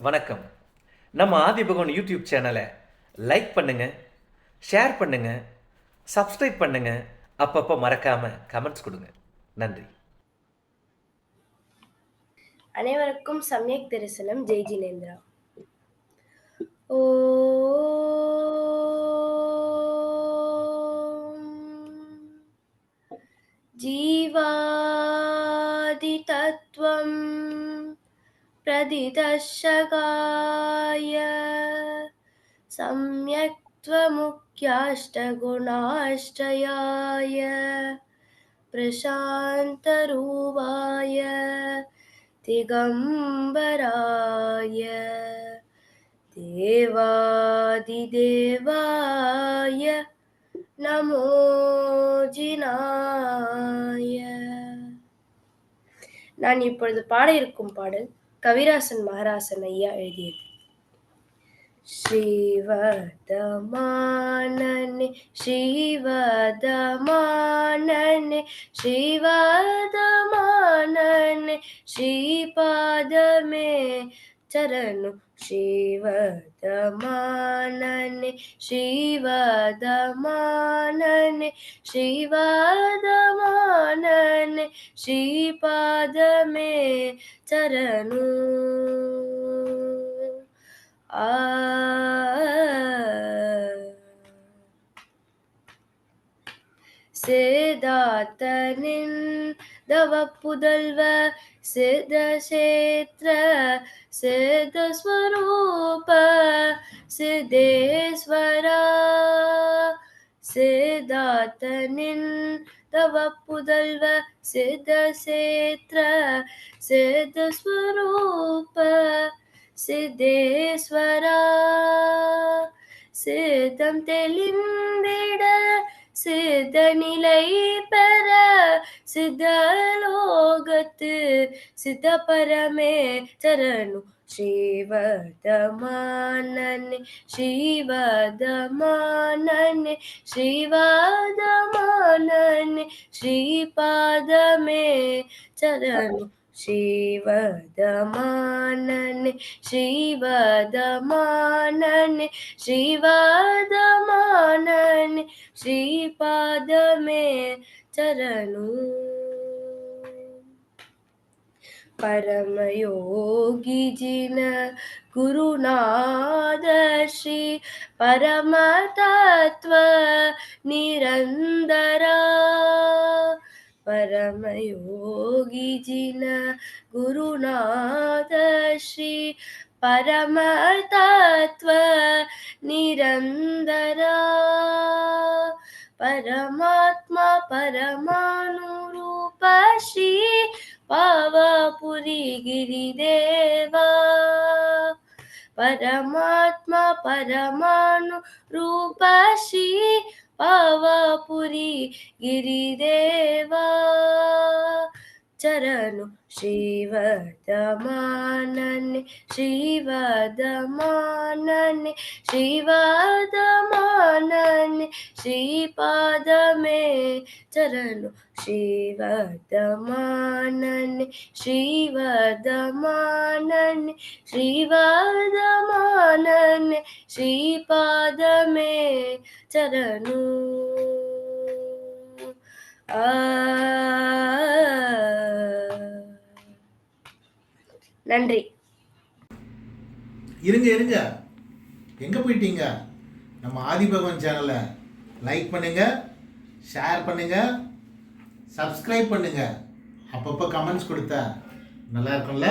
வணக்கம் நம்ம ஆதிபகவன் யூடியூப் சேனலை லைக் பண்ணுங்க ஷேர் பண்ணுங்க சப்ஸ்கிரைப் பண்ணுங்க அப்பப்போ மறக்காம கமெண்ட்ஸ் கொடுங்க நன்றி அனைவருக்கும் சமயக் தரிசனம் ஜெய் ஜினேந்திரா ஓ जीवादितत्त्वं प्रदिदर्शकाय सम्यक्त्वमुख्याष्टगुणाष्टयाय प्रशान्तरूपाय दिगम्बराय देवादिदेवाय நமோ ஜினாய நான் இப்பொழுது பாட இருக்கும் பாடல் கவிராசன் மகராசன் ஐயா எழுதியது. ஸ்ரீவதமானனே ஸ்ரீவதமானனே ஸ்ரீவதமானனே ஸ்ரீபாதமே சரணு ஸ்ரீவதமானனே ஸ்ரீவதமானனே ஸ்ரீவதமானனே ஸ்ரீபாதமே சரணு ஆ சேதாத்தனின் தவ புதல்வ சிதசேத்ர சிதஸ்வரூப சிதேஸ்வரா சிதாத்தனின் தவ புதல்வ சிதசேத்ர சிதஸ்வரூப சிதேஸ்வரா சிதம் தெளிந்திட ಸಿದ್ಧನಿಲೈ ಪರ ಸಿದ್ಧಲೋಗತ್ ಸಿದ್ಧ ಪರಮೇ ಚರಣು श्रीवदमानने श्रीवदमानने श्रीवदमानने श्रीपादमे चरणु शिवदमानने शिवदमानने शिवदमानने श्रीपाद में चरणु। परम योगी जिन गुरुनादशी परम तत्व निरंदरा। परमयोगी जिन गुरुनाथ श्री परमतत्व निरन्दरा परमात्मा परमानुरूप श्री पावपुरी गिरिदेवा परमात्मा परमाणु रूप श्री पावपुरी गिरिदेवा ಶರಣು ಶ್ರೀವದಮಾನನೆ ಶ್ರೀವದಮಾನನೆ ಶ್ರೀವದಮಾನನೆ ಶ್ರೀಪಾದ ಮೇ ಚರಣು ಶ್ರೀವದಮಾನನೆ ಶ್ರೀವದಮಾನನೆ ಶ್ರೀವದಮಾನನೆ ಶ್ರೀಪಾದ ಮೇ ಚರಣು ಆ நன்றி. இருங்க இருங்க. எங்கே போயிட்டீங்க? நம்ம ஆதிபகவன் சேனலை லைக் பண்ணுங்க ஷேர் பண்ணுங்க சப்ஸ்கிரைப் பண்ணுங்க. அப்பப்போ கமெண்ட்ஸ் கொடுத்தா நல்லா இருக்கும்ல?